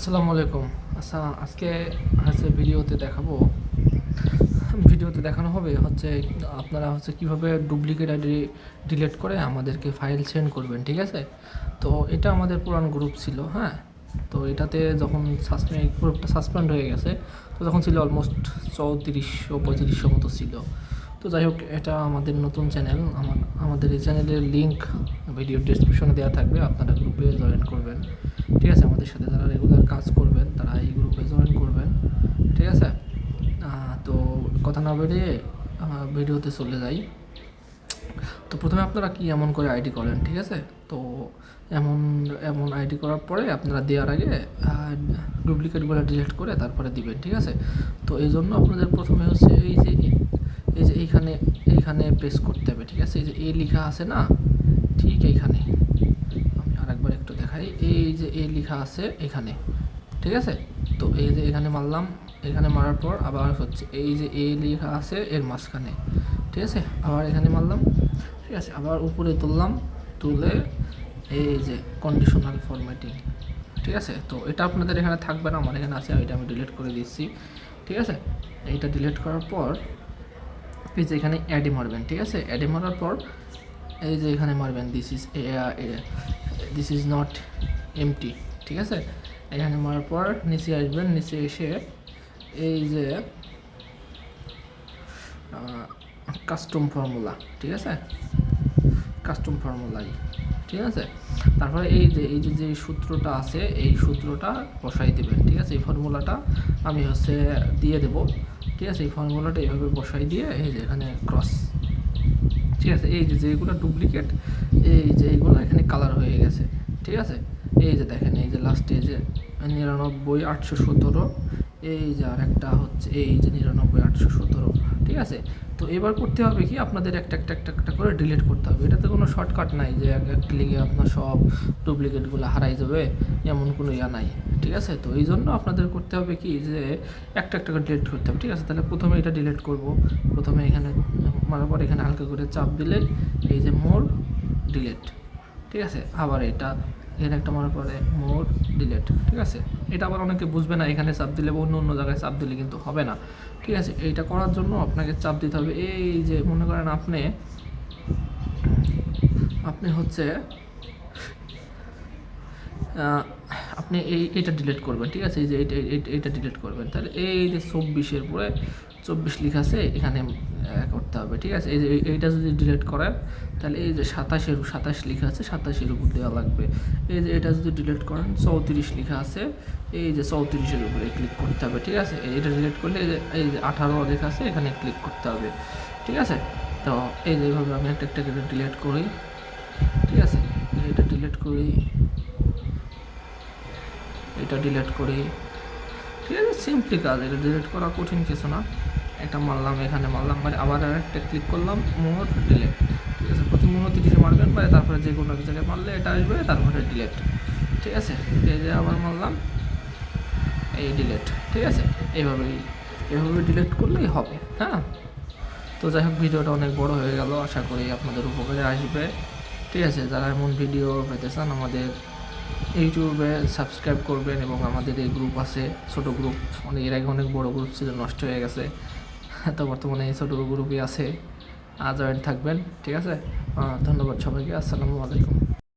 আসসালামু আলাইকুম। আচ্ছা আজকে হচ্ছে ভিডিওতে দেখাবো। ভিডিওতে দেখানো হবে হচ্ছে, আপনারা হচ্ছে কীভাবে ডুপ্লিকেট আইডি ডিলিট করে আমাদেরকে ফাইল সেন্ড করবেন, ঠিক আছে? তো এটা আমাদের পুরান গ্রুপ ছিল হ্যাঁ? তো এটাতে যখন সাসপেন্ড গ্রুপটা সাসপেন্ড হয়ে গেছে, তো তখন ছিল অলমোস্ট চৌত্রিশশো পঁয়ত্রিশশো মতো ছিল। তো যাই হোক, এটা আমাদের নতুন চ্যানেল আমার, আমাদের এই চ্যানেলের লিঙ্ক ভিডিও ডিসক্রিপশনে দেওয়া থাকবে, আপনারা গ্রুপে জয়েন করবেন। ঠিক আছে, আমাদের সাথে যারা কাজ করবেন, তারা এই গ্রুপে জয়েন করবেন, ঠিক আছে? তো কথা না বেরিয়ে ভিডিওতে চলে যাই। তো প্রথমে আপনারা কি এমন করে আইডি করেন, ঠিক আছে? তো এমন এমন আইডি করার পরে আপনারা দেওয়ার আগে ডুপ্লিকেটগুলো ডিলিট করে তারপরে দিবেন, ঠিক আছে? তো এই জন্য আপনাদের প্রথমে হচ্ছে এই যে এই যে এইখানে এইখানে প্রেস করতে হবে, ঠিক আছে? এই যে এ লেখা আছে না, ঠিক এইখানে। একটু দেখাই। এই যে এ লেখা আছে এখানে, ঠিক আছে? তো এই যে এখানে মারলাম, এখানে মারার পর আবার হচ্ছে এই যে এ লেখা আছে এর মাঝখানে, ঠিক আছে? আবার এখানে মারলাম, ঠিক আছে? আবার উপরে তুললাম, তুলে এই যে কন্ডিশনাল ফরম্যাটিং ঠিক আছে? তো এটা আপনাদের এখানে থাকবে না, আমার এখানে আছে, এটা আমি ডিলিট করে দিচ্ছি, ঠিক আছে? এইটা ডিলিট করার পর এই যে এখানে অ্যাডে মারবেন, ঠিক আছে? অ্যাডে মারার পর এই যে এখানে মারবেন this is this is not empty ঠিক আছে? এখানে মারার পর নিচে আসবেন, নিচে এসে এই যে কাস্টম ফর্মুলা ঠিক আছে? কাস্টম ফর্মুলাই ঠিক আছে? তারপরে এই যে এই যে যে সূত্রটা আছে, এই সূত্রটা বসাই দেবেন, ঠিক আছে? এই ফর্মুলাটা আমি হচ্ছে দিয়ে দেব, ঠিক আছে? এই ফর্মুলাটা এইভাবে বসাই দিয়ে এই যে এখানে ক্রস ঠিক আছে? এই যে যেগুলো ডুপ্লিকেট এই যে এইগুলো এখানে কালার হয়ে গেছে, ঠিক আছে? এই যে দেখেন, এই যে লাস্টে যে নিরানব্বই আটশো সতেরো, এই যে আর একটা হচ্ছে এই যে নিরানব্বই আটশো সতেরো, ঠিক আছে? তো এবার করতে হবে কি? আপনাদের একটা একটা একটা একটা করে ডিলিট করতে হবে। এটাতে কোনো শর্টকাট নাই যে এক এক ক্লিকে আপনার সব ডুপ্লিকেটগুলো হারাই যাবে, এমন কোনো ইয়া নাই, ঠিক আছে? তো এই জন্য আপনাদের করতে হবে কি? যে একটা একটা করে ডিলিট করতে হবে, ঠিক আছে? তাহলে প্রথমে এটা ডিলিট করব। প্রথমে এখানে, মারার পর এখানে হালকা করে চাপ দিলে এই যে মোর ডিলিট ঠিক আছে? আবার এটা এর একটা মনে করে মোর ডিলেট ঠিক আছে? এটা আবার অনেকে বুঝবে না, এখানে চাপ দিলে বা অন্য অন্য জায়গায় চাপ দিলে কিন্তু হবে না, ঠিক আছে? এইটা করার জন্য আপনাকে চাপ দিতে হবে। এই যে মনে করেন আপনি আপনি হচ্ছে আপনি এই এটা ডিলিট করবেন, ঠিক আছে? এই যে এইটা ডিলিট করবেন। তাহলে এই যে চব্বিশের পরে চব্বিশ লেখা আছে, এখানে করতে হবে, ঠিক আছে? এই যে, এই- এইটা যদি ডিলিট করেন, তাহলে এই যে সাতাশের, সাতাশ লেখা আছে, সাতাশের উপর দেওয়া লাগবে। এই যে এটা যদি ডিলিট করেন, চৌত্রিশ লেখা আছে, এই যে চৌত্রিশের উপরে ক্লিক করতে হবে, ঠিক আছে? এটা ডিলিট করলে এই যে এই যে আঠারো লেখা আছে, এখানে ক্লিক করতে হবে, ঠিক আছে? তো এই যেভাবে আমি একটা একটা ডিলিট করি, ঠিক আছে? এটা ডিলিট করি। এটা ডিলেট করি। ঠিক আছে সিম্পলি কাজ, এটা ডিলেট করা কঠিন কিছু না। এটা মারলাম, এখানে মারলাম মানে আবার একটা ক্লিক করলাম, মোর ডিলেট ঠিক আছে, প্রথম উনত্রিশে মারবেন বা তারপরে যে কোনো জায়গায় মারলে এটা আসবে, তারপরে ডিলেট ঠিক আছে যে আবার মারলাম, এই ডিলেট ঠিক আছে, এইভাবেই এভাবে ডিলেট করলেই হবে হ্যাঁ? তো যাই হোক, ভিডিওটা অনেক বড় হয়ে গেল, আশা করি আপনাদের উপকারে আসবে। ঠিক আছে, যারা এমন ভিডিও পেতে চান আমাদের ইউটিউবে সাবস্ক্রাইব করবেন এবং আমাদের এই গ্রুপ আছে, ছোট গ্রুপ। অনেক, এর আগে অনেক বড় গ্রুপ ছিল, নষ্ট হয়ে গেছে। তো বর্তমানে এই ছোটো গ্রুপই আছে। জয়েন থাকবেন, ঠিক আছে? ধন্যবাদ সবাইকে, আসসালামু আলাইকুম।